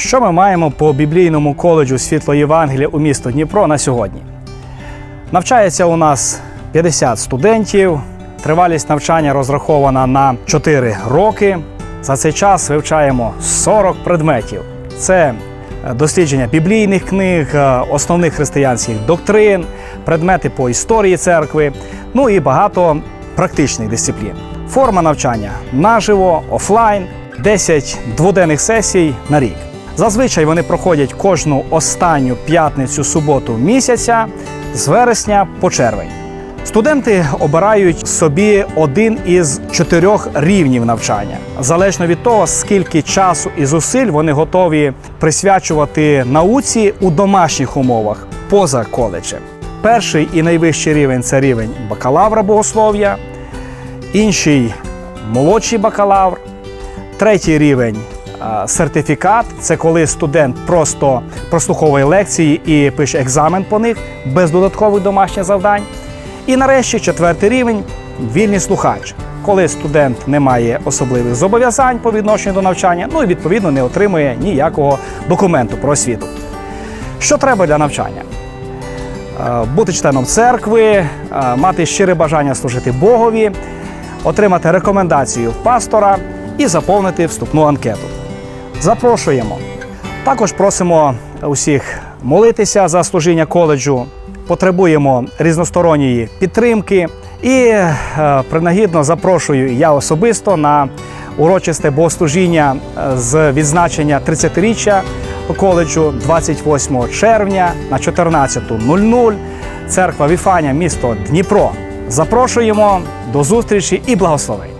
Що ми маємо по біблійному коледжу Світло Євангелія у місто Дніпро на сьогодні? Навчається у нас 50 студентів. Тривалість навчання розрахована на 4 роки. За цей час вивчаємо 40 предметів. Це е, дослідження біблійних книг, е, основних християнських доктрин, предмети по історії церкви, ну і багато практичних дисциплін. Форма навчання наживо, офлайн, 10 дводенних сесій на рік. Зазвичай вони проходять кожну останню п'ятницю суботу місяця з вересня по червень. Студенти обирають собі один із чотирьох рівнів навчання, залежно від того, скільки часу і зусиль вони готові присвячувати науці у домашніх умовах поза коледжем. Перший і найвищий рівень це рівень бакалавра богослов'я, інший молодший бакалавр, третій рівень сертифікат це коли студент просто прослуховує лекції і пише екзамен по них без додаткових домашніх завдань. І нарешті четвертий рівень вільний слухач, коли студент не має особливих зобов'язань по відношенню до навчання, ну і відповідно не отримує ніякого документу про освіту. Що треба для навчання? Бути членом церкви, мати щире бажання служити Богові, отримати рекомендацію пастора і заповнити вступну анкету. Запрошуємо. Також просимо усіх молитися за служіння коледжу. Потребуємо різносторонньої підтримки і е, принагідно запрошую я особисто на урочисте богослужіння е, з відзначення 30-річчя коледжу 28 червня на 14.00. Церква Віфаня, місто Дніпро. Запрошуємо до зустрічі і благословень.